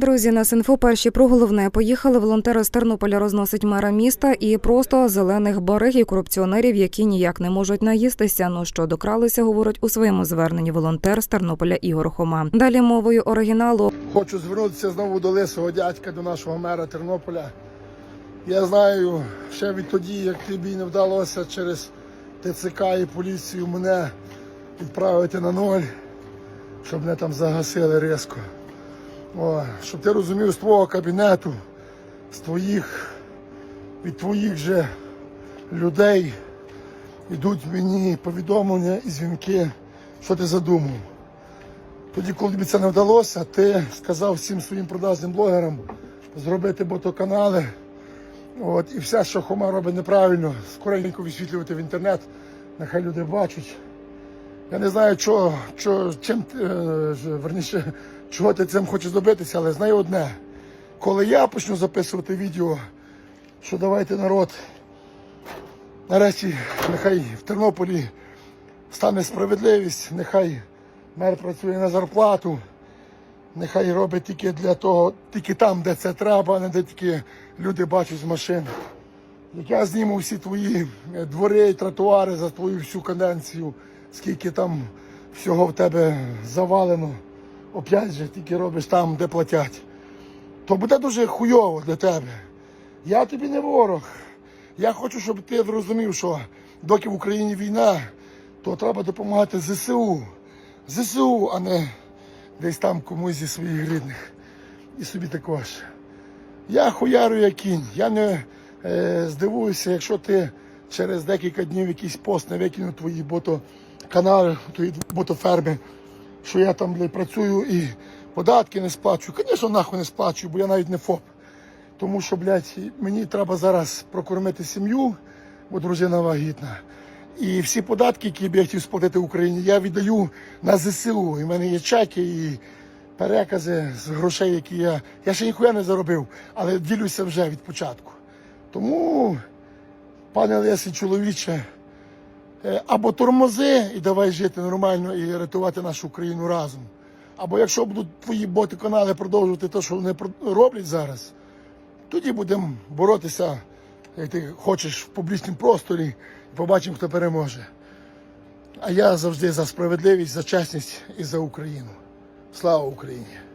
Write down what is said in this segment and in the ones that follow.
Друзі, на Синфо перші про головне поїхали. Волонтери з Тернополя розносить мера міста і просто зелених бариг і корупціонерів, які ніяк не можуть наїстися. Ну що докралися, говорить у своєму зверненні волонтер з Тернополя Ігор Хома. Далі мовою оригіналу Хочу звернутися знову до лисого дядька, до нашого мера Тернополя. Я знаю, ще відтоді, як тобі не вдалося через ТЦК і поліцію мене відправити на ноль, щоб мене там загасили різко. О, щоб ти розумів з твого кабінету, з твоїх, від твоїх же людей йдуть мені повідомлення і дзвінки, що ти задумав. Тоді, коли тобі це не вдалося, ти сказав всім своїм продажним блогерам зробити ботоканали. От, і все, що Хома робить неправильно, скоренько висвітлювати в інтернет, нехай люди бачать. Я не знаю, чого, чого, чим, е, верніше, чого ти цим хочеш добитися, але знаю одне. Коли я почну записувати відео, що давайте народ, нарешті, нехай в Тернополі стане справедливість, нехай мер працює на зарплату, нехай робить тільки для того, тільки там, де це треба, а не де тільки люди бачать з машин. Як я зніму всі твої е, двори і тротуари за твою всю каденцію, скільки там всього в тебе завалено, опять же, тільки робиш там, де платять, то буде дуже хуйово для тебе. Я тобі не ворог. Я хочу, щоб ти зрозумів, що доки в Україні війна, то треба допомагати ЗСУ. ЗСУ, а не десь там комусь зі своїх рідних. І собі також. Я хуярю як кінь. Я не е, здивуюся, якщо ти через декілька днів якийсь пост не викинув твої ботоканали, твої ботоферми, що я там блядь, працюю і податки не сплачую. Звісно, нахуй не сплачую, бо я навіть не ФОП. Тому що, блядь, мені треба зараз прокормити сім'ю, бо дружина вагітна. І всі податки, які б я хотів сплатити Україні, я віддаю на ЗСУ. І в мене є чеки і перекази з грошей, які я. Я ще ніхуя не заробив, але ділюся вже від початку. Тому, пане Лесі, чоловіче, або тормози і давай жити нормально і рятувати нашу країну разом. Або якщо будуть твої боти-канали продовжувати те, що вони роблять зараз, тоді будемо боротися, як ти хочеш, в публічному просторі і побачимо, хто переможе. А я завжди за справедливість, за чесність і за Україну. Слава Україні!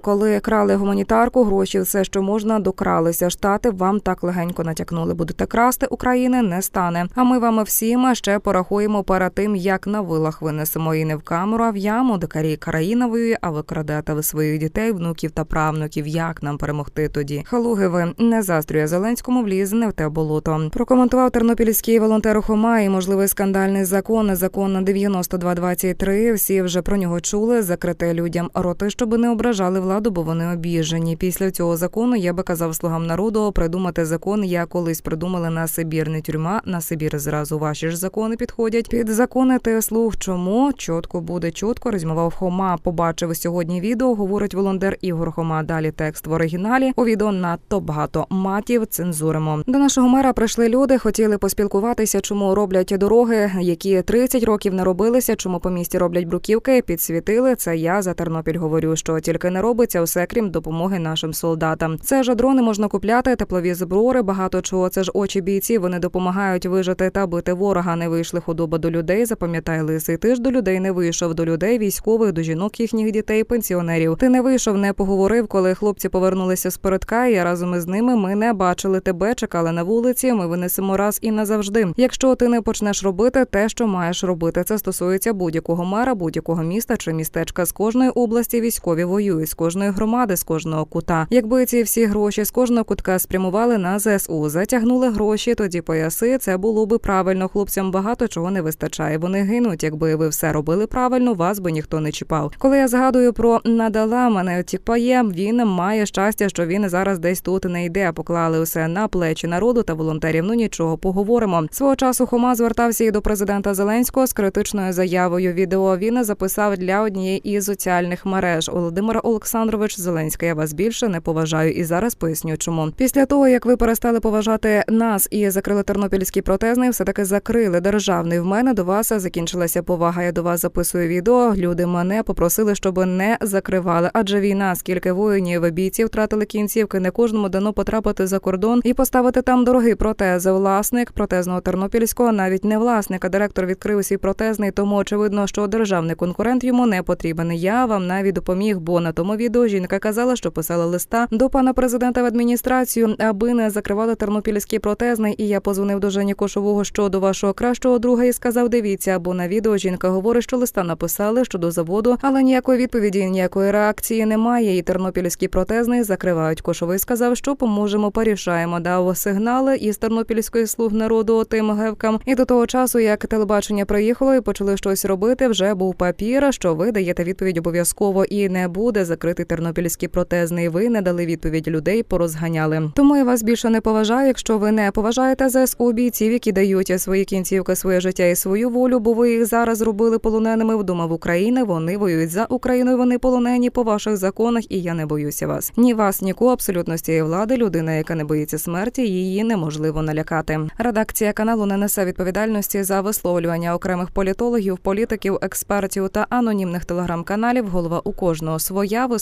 Коли крали гуманітарку, гроші, все, що можна, докралися. Штати вам так легенько натякнули. Будете красти України не стане. А ми вам всім ще порахуємо перед тим, як на вилах винесемо і не в камеру, а в яму, де карі країна воює, а ви крадете ви своїх дітей, внуків та правнуків. Як нам перемогти тоді? Халуги ви не застрює Зеленському вліз не в те болото. Прокоментував тернопільський волонтер Хома і можливий скандальний закон. Закон 9223. Всі вже про нього чули. Закрити людям роти, щоб не ображали владу, бо вони обіжені. Після цього закону я би казав слугам народу придумати закон. Я колись придумали на Сибір, не тюрма. На Сибір зразу ваші ж закони підходять. Під закони ти слуг. Чому чітко буде чітко? Розмовав Хома. Побачив сьогодні відео. Говорить волонтер Ігор Хома. Далі текст в оригіналі. У відео надто багато матів. Цензуримо. До нашого мера прийшли люди. Хотіли поспілкуватися, чому роблять дороги, які 30 років не робилися. Чому по місті роблять бруківки? Підсвітили. Це я за Тернопіль говорю, що тільки не робиться усе крім допомоги нашим солдатам. Це ж дрони можна купляти, теплові зброри, багато чого. Це ж очі бійці. Вони допомагають вижити та бити ворога. Не вийшли худоба до людей. Запам'ятай лисий. Ти ж до людей не вийшов. До людей, військових, до жінок, їхніх дітей, пенсіонерів. Ти не вийшов, не поговорив, коли хлопці повернулися з передка. І разом із ними ми не бачили тебе, чекали на вулиці. Ми винесемо раз і назавжди. Якщо ти не почнеш робити те, що маєш робити, це стосується будь-якого мера, будь-якого міста чи містечка з кожної області. Військові воюють кожної громади, з кожного кута. Якби ці всі гроші з кожного кутка спрямували на ЗСУ, затягнули гроші, тоді пояси. Це було би правильно. Хлопцям багато чого не вистачає. Вони гинуть. Якби ви все робили правильно, вас би ніхто не чіпав. Коли я згадую про надала мене тікпає, він має щастя, що він зараз десь тут не йде. Поклали усе на плечі народу та волонтерів. Ну нічого, поговоримо. Свого часу Хома звертався і до президента Зеленського з критичною заявою. Відео він записав для однієї із соціальних мереж. Володимир Олександрович Олександрович Зеленський, я вас більше не поважаю і зараз поясню, чому після того як ви перестали поважати нас і закрили тернопільський протезний, все таки закрили державний. В мене до вас закінчилася повага. Я до вас записую відео. Люди мене попросили, щоб не закривали. Адже війна, скільки воїнів бійців втратили кінцівки, не кожному дано потрапити за кордон і поставити там дорогий протез. Власник протезного тернопільського, навіть не власник, а директор відкрив свій протезний. Тому очевидно, що державний конкурент йому не потрібен. Я вам навіть допоміг, бо на тому відео жінка казала, що писала листа до пана президента в адміністрацію, аби не закривали тернопільський протезний. І я позвонив до Жені Кошового щодо вашого кращого друга і сказав: дивіться, бо на відео жінка говорить, що листа написали щодо заводу, але ніякої відповіді, ніякої реакції немає. І тернопільський протезний закривають. Кошовий сказав, що поможемо, порішаємо. Дав сигнали із тернопільської слуг народу тим гевкам. І до того часу, як телебачення приїхало і почали щось робити, вже був папір, що ви даєте відповідь обов'язково і не буде закритий тернопільський протезний. Ви не дали відповідь людей, порозганяли. Тому я вас більше не поважаю, якщо ви не поважаєте ЗСУ бійців, які дають свої кінцівки, своє життя і свою волю, бо ви їх зараз зробили полоненими вдома в Україні. Вони воюють за Україною. Вони полонені по ваших законах, і я не боюся вас. Ні вас, ні нікого абсолютно з цієї влади. Людина, яка не боїться смерті, її неможливо налякати. Редакція каналу не несе відповідальності за висловлювання окремих політологів, політиків, експертів та анонімних телеграм-каналів. Голова у кожного своя